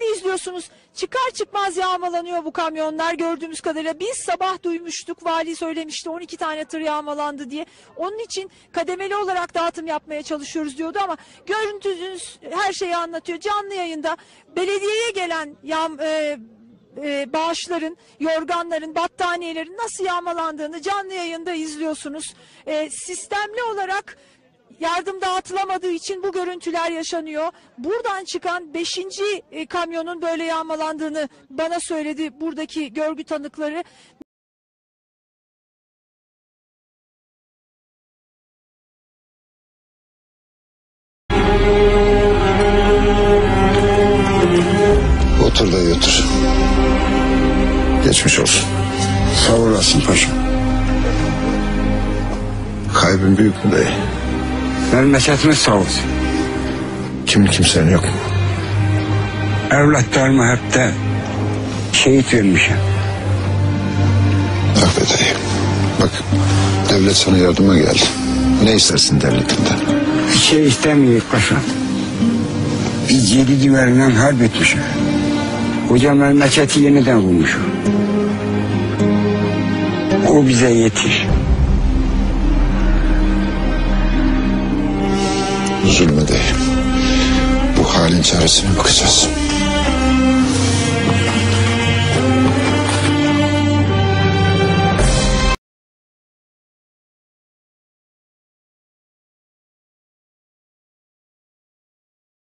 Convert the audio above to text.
Şimdi izliyorsunuz çıkar çıkmaz yağmalanıyor bu kamyonlar gördüğümüz kadarıyla. Biz sabah duymuştuk vali söylemişti 12 tane tır yağmalandı diye. Onun için kademeli olarak dağıtım yapmaya çalışıyoruz diyordu ama görüntünüz her şeyi anlatıyor. Canlı yayında belediyeye gelen yağ, e, e, bağışların, yorganların, battaniyelerin nasıl yağmalandığını canlı yayında izliyorsunuz. E, sistemli olarak yardım dağıtılamadığı için bu görüntüler yaşanıyor. Buradan çıkan 5. e, kamyonun böyle yağmalandığını bana söyledi buradaki görgü tanıkları. Otur da götür. Geçmiş olsun. Sağ olasın paşam. Kaybın büyük mü dayı? Memleketimiz sağ olsun. Kim kimsenin yok mu? Evlatlarımı hep de şehit vermişim. Bak be dayı. Bak devlet sana yardıma geldi. Ne istersin devletinden? Bir şey istemiyoruz paşam. Biz yedi düverinden harp etmişiz. Koca memleketi yeniden bulmuş. O bize yetir. Üzülme dayı. Bu halin çaresine bakacağız.